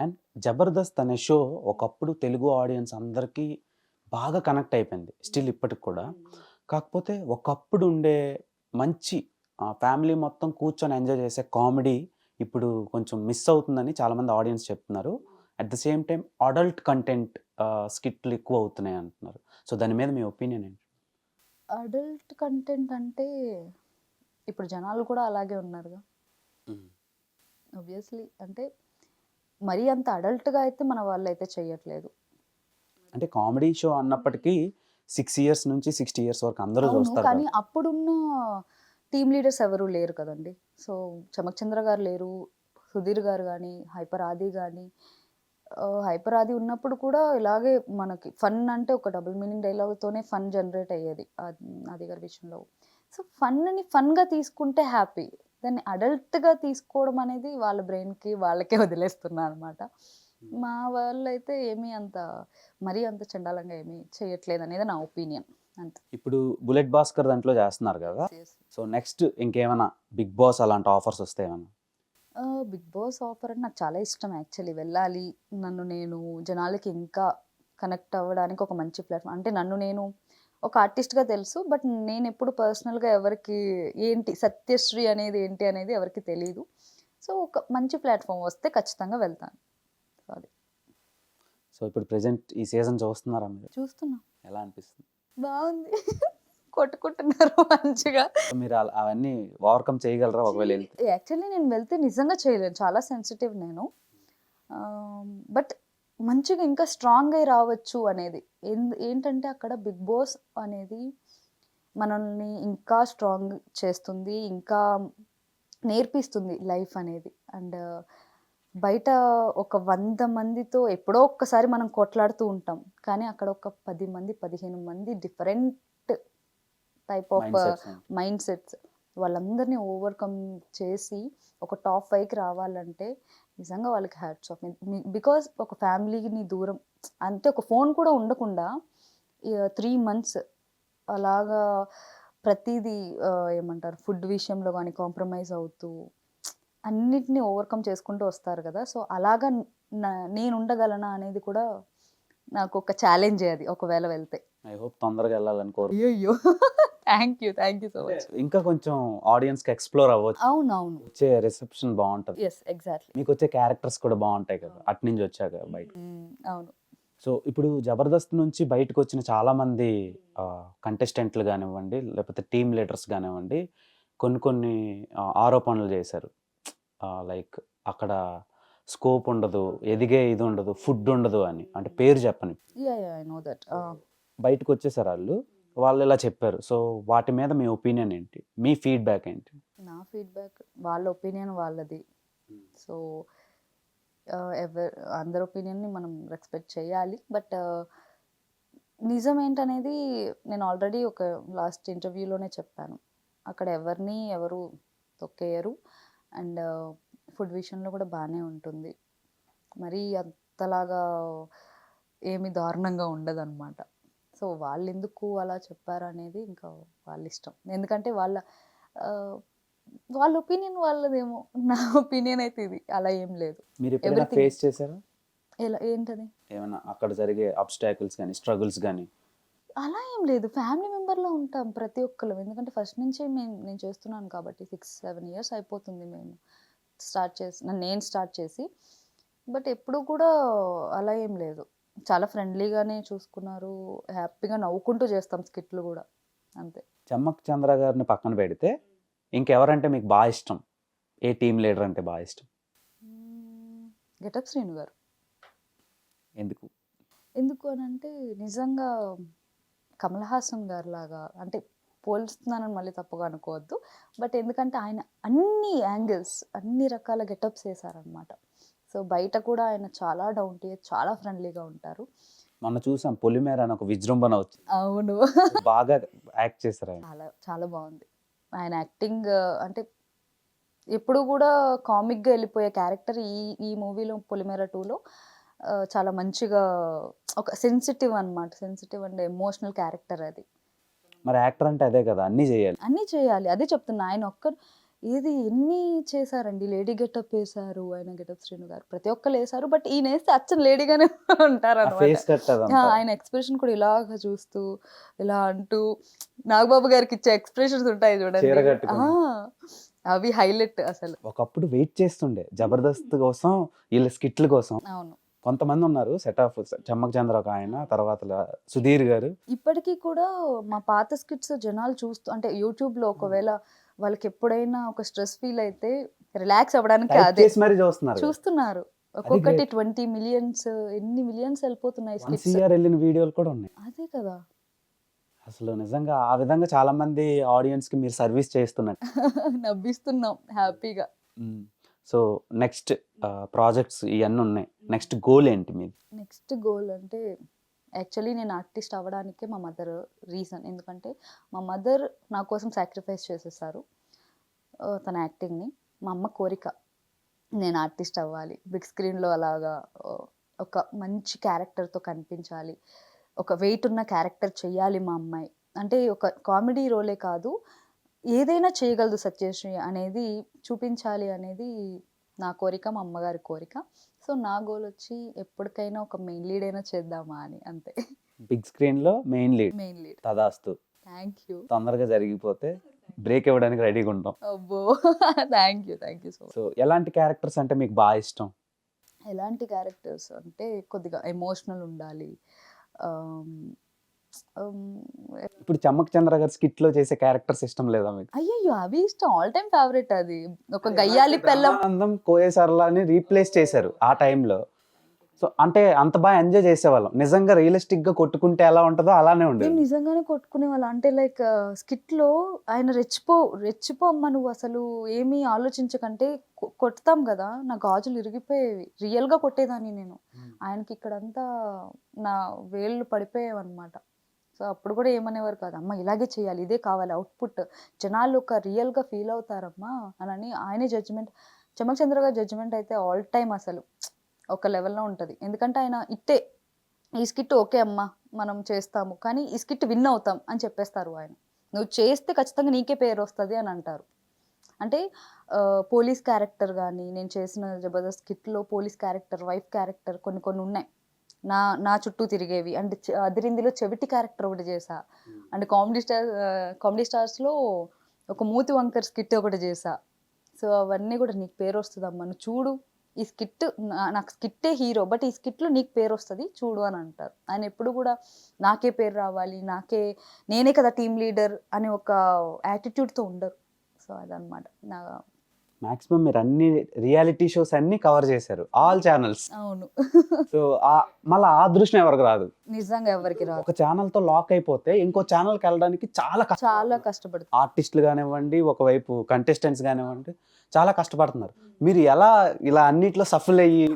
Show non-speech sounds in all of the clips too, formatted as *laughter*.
And Jabardasth అనే show ఒకప్పుడు Telugu audience అందరికీ బాగా కనెక్ట్ అయిపోయింది. స్టిల్ ఇప్పటికి కూడా. కాకపోతే ఒకప్పుడు ఉండే మంచి ఫ్యామిలీ మొత్తం కూర్చొని ఎంజాయ్ చేసే కామెడీ ఇప్పుడు కొంచెం మిస్ అవుతుందని చాలామంది ఆడియన్స్ చెప్తున్నారు. At the same time adult content స్కిట్లు ఎక్కువ అవుతున్నాయి అంటున్నారు. సో దాని మీద మీ ఒపీనియన్ ఏంటి? అడల్ట్ కంటెంట్ అంటే ఇప్పుడు జనాలు కూడా అలాగే ఉన్నారుగా. ఆబ్వియస్లీ అంటే మరీ అంత అడల్ట్గా అయితే మన వాళ్ళు అయితే చెయ్యట్లేదు. అంటే కామెడీ షో అన్నప్పటికీ సిక్స్ ఇయర్స్ నుంచి సిక్స్టీ ఇయర్స్ వరకు అందరూ చూస్తారు కానీ. అప్పుడున్న టీమ్ లీడర్స్ ఎవరు లేరు కదండి. సో చమక్ చంద్ర గారు లేరు సుధీర్ గారు కానీ హైపర్ ఆది కానీ హైపర్ ఆది ఉన్నప్పుడు కూడా ఇలాగే మనకి ఫన్ అంటే ఒక డబుల్ మీనింగ్ డైలాగ్తోనే ఫన్ జనరేట్ అయ్యేది ఆది గారి విషయంలో. సో ఫన్ని ఫన్గా తీసుకుంటే హ్యాపీ. దాన్ని అడల్ట్గా తీసుకోవడం అనేది వాళ్ళ బ్రెయిన్కి వాళ్ళకే వదిలేస్తున్నా అనమాట. మా వాళ్ళు అయితే ఏమీ అంత మరీ అంత చండాలంగా ఏమీ చేయట్లేదు అనేది నా ఒపీనియన్. అంతే. ఇప్పుడు బుల్లెట్ భాస్కర్ దాంట్లో చేస్తున్నారు కదా. సో నెక్స్ట్ ఇంకేమైనా బిగ్ బాస్ అలాంటి ఆఫర్స్ వస్తాయేమన్నా బిగ్ బాస్ ఆఫర్ అంటే నాకు చాలా ఇష్టం యాక్చువల్లీ వెళ్ళాలి. నన్ను నేను జనాలకి ఇంకా కనెక్ట్ అవ్వడానికి ఒక మంచి ప్లాట్ఫామ్ అంటే నన్ను నేను ఒక ఆర్టిస్ట్గా తెలుసు బట్ నేను ఎప్పుడు పర్సనల్గా ఎవరికి ఏంటి సత్యశ్రీ అనేది ఏంటి అనేది ఎవరికి తెలియదు సో ఒక మంచి ప్లాట్ఫామ్ వస్తే ఖచ్చితంగా వెళ్తాను. సో అది. సో ఇప్పుడు ప్రెసెంట్ ఈ సీజన్ చూస్తున్నారా మీరు? చూస్తున్నా. ఎలా అనిపిస్తుంది? బాగుంది. *laughs* కొట్టుకుంటున్నారు మంచిగా. మీరు అవన్నీ ఓవర్కమ్ చేయగలరా ఒకవేళ వెళ్తే? యాక్చువల్లీ నేను వెళ్తే నిజంగా చేయలేను. చాలా సెన్సిటివ్ నేను. బట్ మంచిగా ఇంకా స్ట్రాంగ్ అయి రావచ్చు అనేది. ఏంటంటే అక్కడ బిగ్ బాస్ అనేది మనల్ని ఇంకా స్ట్రాంగ్ చేస్తుంది ఇంకా నేర్పిస్తుంది లైఫ్ అనేది. అండ్ బయట ఒక వంద మందితో ఎప్పుడో ఒక్కసారి మనం కొట్లాడుతూ ఉంటాం. కానీ అక్కడ ఒక పది మంది పదిహేను మంది different type of mind sets mind sets వాళ్ళందరినీ ఓవర్కమ్ చేసి ఒక టాప్ ఫైవ్కి రావాలంటే నిజంగా వాళ్ళకి హ్యాట్స్ ఆఫ్ బికాస్ ఒక ఫ్యామిలీని దూరం అంతే ఒక ఫోన్ కూడా ఉండకుండా త్రీ మంత్స్ uh, అలాగా ప్రతిదీ uh, ఏమంటారు ఫుడ్ విషయంలో కానీ కాంప్రమైజ్ అవుతూ అన్నిటిని ఓవర్కమ్ చేసుకుంటూ వస్తారు కదా. సో అలాగా నా- నేను ఉండగలనా అనేది కూడా నాకు ఒక ఛాలెంజే అది ఒకవేళ వెళ్తే. ఐ హోప్ తొందరగా వెళ్ళాలని కోరు అయ్యో thank you thank you so much ఇంకా కొంచెం ఆడియన్స్కి ఎక్స్ప్లోర్ అవ్వచ్చు. అవునవును. వచ్చే రిసెప్షన్ బాగుంటది. ఎస్ ఎగ్జాక్ట్లీ మీకు వచ్చే క్యారెక్టర్స్ కూడా బాగుంటాయి కదా అటు నుంచి వచ్చాక బయట. అవును. సో ఇప్పుడు జబర్దస్త్ నుంచి బయటకు వచ్చిన చాలా మంది కంటెస్టెంట్లు కానివ్వండి లేకపోతే టీమ్ లీడర్స్ కానివ్వండి కొన్ని కొన్ని ఆరోపణలు చేశారు. లైక్ అక్కడ స్కోప్ ఉండదు ఎదిగే ఇది ఉండదు ఫుడ్ ఉండదు అని. అంటే పేరు చెప్పని. నో దట్ బయటకు వచ్చేసారు వాళ్ళు. వాళ్ళు ఇలా చెప్పారు. సో వాటి మీద మీ ఒపీనియన్ ఏంటి? మీ ఫీడ్బ్యాక్ ఏంటి? నా ఫీడ్బ్యాక్ వాళ్ళ ఒపీనియన్ వాళ్ళది. సో ఎవరు అందరి ఒపీనియన్ని మనం రెస్పెక్ట్ చేయాలి. బట్ నిజం ఏంటనేది నేను ఆల్రెడీ ఒక లాస్ట్ ఇంటర్వ్యూలోనే చెప్పాను. అక్కడ ఎవరిని ఎవరు తొక్కేయరు. అండ్ ఫుడ్ విషయంలో కూడా బాగానే ఉంటుంది. మరీ అంతలాగా ఏమి దారుణంగా ఉండదు అనమాట సో వాళ్ళు ఎందుకు అలా చెప్పారు అనేది ఇంకా వాళ్ళ ఇష్టం ఎందుకంటే వాళ్ళ వాళ్ళ ఒపీనియన్ వాళ్ళదేమో. *laughs* నా ఒపీనియన్ అయితే ఇది. అలా ఏం లేదు. మీరు ఎప్పుడైనా. ఫేస్ చేశారా? ఎలా ఏంటది? ఏమైనా అక్కడ జరిగే అబ్స్టాకిల్స్ కానీ స్ట్రగుల్స్ కానీ అలా ఏం లేదు. ఫ్యామిలీ మెంబర్లో ఉంటాం ప్రతి ఒక్కరు ఎందుకంటే ఫస్ట్ నుంచి మేము నేను చేస్తున్నాను కాబట్టి సిక్స్ సెవెన్ ఇయర్స్ అయిపోతుంది మేము స్టార్ట్ చేసి నేను స్టార్ట్ చేసి. బట్ ఎప్పుడు కూడా అలా ఏం లేదు. చాలా ఫ్రెండ్లీగానే చూసుకున్నారు. హ్యాపీగా నవ్వుకుంటూ చేస్తాం స్కిట్లు కూడా. అంతే. చెమ్మక్ చంద్ర గారిని పక్కన పెడితే ఇంకెవరంటే మీకు బాగా ఇష్టం? ఏ టీమ్ లీడర్ అంటే బాగా ఇష్టం? గెటప్ శ్రీను గారు. ఎందుకు? ఎందుకు అని అంటే నిజంగా కమల్ హాసన్ గారు లాగా అంటే పోల్స్తున్నానని మళ్ళీ తప్పుగా అనుకోవద్దు. బట్ ఎందుకంటే ఆయన అన్ని యాంగిల్స్ అన్ని రకాల గెటప్స్ వేశారనమాట సో బయట కూడా ఆయన చాలా డౌన్ టు చాలా ఫ్రెండ్లీగా ఉంటారు. మొన్న చూసాం పొలిమేర అని ఒక విజృంభణ వచ్చింది. అవును. బాగా యాక్ట్ చేశారు ఆయన. చాలా చాలా బాగుంది. ఆయన యాక్టింగ్ అంటే ఎప్పుడు కూడా కామిక్గా వెళ్ళిపోయే క్యారెక్టర్ ఈ ఈ మూవీలో పొలిమేర టూలో చాలా మంచిగా ఒక సెన్సిటివ్ అన్నమాట. సెన్సిటివ్ అండ్ ఎమోషనల్ క్యారెక్టర్ అది. మరి యాక్టర్ అంటే అదే కదా అన్నీ చేయాలి. అన్నీ చేయాలి. అదే చెప్తున్నా ఆయన ఒక్క ఏది ఎన్ని చేశారండి? లేడీ గెటప్ వేశారు ఆయన గెటప్ శ్రీను గారు. ప్రతి ఒక్కరు వేశారు బట్ ఈయన వేస్తే అచ్చం లేడీగానే *laughs* ఉంటారు ఆయన ఎక్స్ప్రెషన్ కూడా ఇలాగ చూస్తూ ఇలా అంటూ నాగబాబు గారికి ఇచ్చే ఎక్స్ప్రెషన్స్ ఉంటాయి చూడండి. అవి హైలైట్ అసలు. ఒకప్పుడు వెయిట్ చేస్తుండే జబర్దస్త్ కోసం వీళ్ళ స్కిట్ల కోసం. అవును. కొంతమంది ఉన్నారు సెట్ ఆఫ్ చెమ్మక్ చంద్ర ఒక ఆయన తర్వాత సుధీర్ గారు. ఇప్పటికీ కూడా మా పాత స్కిట్స్ జనాలు చూస్తూ అంటే యూట్యూబ్లో ఒకవేళ వాళ్ళకి ఎప్పుడైనా ఒక స్ట్రెస్ ఫీల్ అయితే రిలాక్స్ అవ్వడానికి అదే చూస్తున్నారు చూస్తున్నారు. ఒక్కొక్కటి. ట్వంటీ మిలియన్స్ ఎన్ని మిలియన్స్ వెళ్ళిపోతున్నాయి వెళ్ళిన వీడియోలు కూడా ఉన్నాయి. అదే కదా. అసలు నిజంగా ఆ విధంగా చాలా మంది ఆడియన్స్కి మీరు సర్వీస్ చేస్తున్నట్టు. *laughs* నవ్విస్తున్నాం హ్యాపీగా. సో నెక్స్ట్ ప్రాజెక్ట్స్ ఇవన్నీ ఉన్నాయి. నెక్స్ట్ గోల్ ఏంటి మీది? నెక్స్ట్ గోల్ అంటే యాక్చువల్లీ నేను ఆర్టిస్ట్ అవ్వడానికే మా మదర్ రీజన్. ఎందుకంటే మా మదర్ నా కోసం సాక్రిఫైస్ చేసేసారు తన యాక్టింగ్ని. మా అమ్మ కోరిక నేను ఆర్టిస్ట్ అవ్వాలి. బిగ్ స్క్రీన్లో అలాగా ఒక మంచి క్యారెక్టర్తో కనిపించాలి. ఒక వెయిట్ ఉన్న క్యారెక్టర్ చేయాలి మా అమ్మాయి. అంటే ఒక కామెడీ రోలే కాదు ఏదైనా చేయగలదు సత్యశ్రీ అనేది చూపించాలి అనేది నా కోరిక మా అమ్మగారి కోరిక. సో నా గోల్ వచ్చి ఎప్పటికైనా ఒక మెయిన్ లీడ్ అయినా చేద్దామా అని అంతే. బిగ్ స్క్రీన్లో మెయిన్ లీడ్ మెయిన్ లీడ్ తదాస్తు. థ్యాంక్ యూ తొందరగా జరిగిపోతే బ్రేక్ ఇవ్వడానికి రెడీగా ఉంటాం. అబ్బో. Thank you thank you so so ఎలాంటి క్యారెక్టర్స్ అంటే మీకు బాగా ఇష్టం? ఎలాంటి క్యారెక్టర్స్ అంటే కొద్దిగా ఎమోషనల్ ఉండాలి. ఇప్పుడు చమ్మక్ చంద్ర గారి స్కిట్లో చేసే క్యారెక్టర్స్ ఇష్టం లేదా మీకు? అయ్యయ్యో అవి ఇష్టం. ఆల్ టైమ్ ఫేవరెట్ అది. ఒక గయ్యాలి పెళ్ళం. బ్రహ్మానందం కోయేసర్లాని రీప్లేస్ చేశారు ఆ టైంలో సో అంటే అంత బాగా ఎంజాయ్ చేసేవాళ్ళం. నిజంగా రియలిస్టిక్గా కొట్టుకుంటే ఎలా ఉంటుందో అలానే మేము ఉండేది నిజంగానే కొట్టుకునే వాళ్ళు అంటే లైక్ స్కిట్లో ఆయన రెచ్చిపో రెచ్చిపో అమ్మ నువ్వు అసలు ఏమీ ఆలోచించకంటే కొ- కొడతాం కదా. నా గాజులు ఇరిగిపోయేవి. రియల్గా కొట్టేదాన్ని నేను. ఆయనకి ఇక్కడంతా నా వేళ్ళు పడిపోయేవి అనమాట సో అప్పుడు కూడా ఏమనేవారు కాదు అమ్మ ఇలాగే చేయాలి ఇదే కావాలి అవుట్పుట్. జనాలు ఒక రియల్గా ఫీల్ అవుతారమ్మా అని ఆయనే జడ్జిమెంట్ చమక్ చంద్ర గారి జడ్జిమెంట్ అయితే ఆల్ టైమ్ అసలు ఒక లెవెల్లో ఉంటుంది. ఎందుకంటే ఆయన ఇట్టే ఈ స్కిట్ ఓకే అమ్మా మనం చేస్తాము కానీ ఈ స్కిట్ విన్ అవుతాం అని చెప్పేస్తారు ఆయన. నువ్వు చేస్తే ఖచ్చితంగా నీకే పేరు వస్తుంది అని అంటారు. అంటే పోలీస్ క్యారెక్టర్ కానీ నేను చేసిన జబర్దస్త్ స్కిట్లో పోలీస్ క్యారెక్టర్ వైఫ్ క్యారెక్టర్ కొన్ని కొన్ని ఉన్నాయి. నా నా చుట్టూ తిరిగేవి. అండ్ అదిరిందిలో చెవిటి క్యారెక్టర్ ఒకటి చేసా అండ్ కామెడీ స్టార్ కామెడీ స్టార్స్లో ఒక మూతి వంకర్ స్కిట్ ఒకటి చేసా సో అవన్నీ కూడా నీకు పేరు వస్తుందమ్మా. నువ్వు చూడు. ఈ స్కిట్ నాకు స్కిట్టే హీరో. బట్ ఈ స్కిట్లో నీకు పేరు వస్తుంది. చూడు అని అంటారు. ఆయన ఎప్పుడు కూడా నాకే పేరు రావాలి. నాకే నేనే కదా టీం లీడర్ అనే ఒక యాటిట్యూడ్తో ఉండరు. సో అదనమాట నా మాక్సిమం మీరు అన్ని రియాలిటీ షోస్ అన్ని కవర్ చేశారు. ఆల్ ఛానల్స్ అవును. సో మళ్ళీ ఆ దృష్టి ఎవరికి రాదు? నిజంగా ఎవరికి రాదు. ఒక ఛానల్తో లాక్ అయిపోతే ఇంకో ఛానల్కి వెళ్ళడానికి చాలా చాలా కష్టపడుతుంది ఆర్టిస్టులు కానివ్వండి ఒకవైపు కంటెస్టెంట్స్ కానివ్వండి చాలా కష్టపడుతున్నారు. మీరు ఎలా ఇలా అన్నిట్లో సఫల్ అయ్యి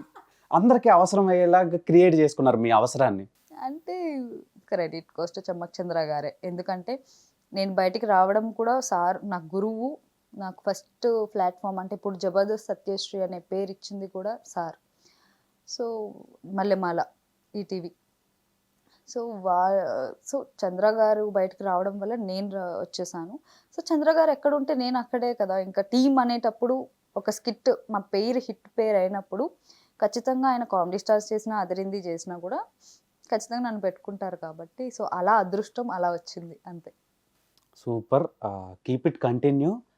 అందరికీ అవసరం అయ్యేలాగా క్రియేట్ చేసుకున్నారు మీ అవసరాన్ని? అంటే క్రెడిట్ కోస్ట్ చమ్మక్ చంద్ర గారే. ఎందుకంటే నేను బయటికి రావడం కూడా సార్ నా గురువు నాకు ఫస్ట్ ప్లాట్ఫామ్ అంటే ఇప్పుడు జబర్దస్త్ సత్యశ్రీ అనే పేరు ఇచ్చింది కూడా sir. So Mallemala ETV. So వా సో చంద్ర గారు బయటకు రావడం వల్ల నేను వచ్చేసాను. సో చంద్ర గారు ఎక్కడ ఉంటే నేను అక్కడే కదా. ఇంకా టీం అనేటప్పుడు ఒక స్కిట్ మా పేరు హిట్ పేరు అయినప్పుడు ఖచ్చితంగా ఆయన కామెడీ స్టార్స్ చేసినా అదిరింది చేసినా కూడా ఖచ్చితంగా నన్ను పెట్టుకుంటారు కాబట్టి. సో అలా అదృష్టం అలా వచ్చింది. అంతే. Super. Keep it continue.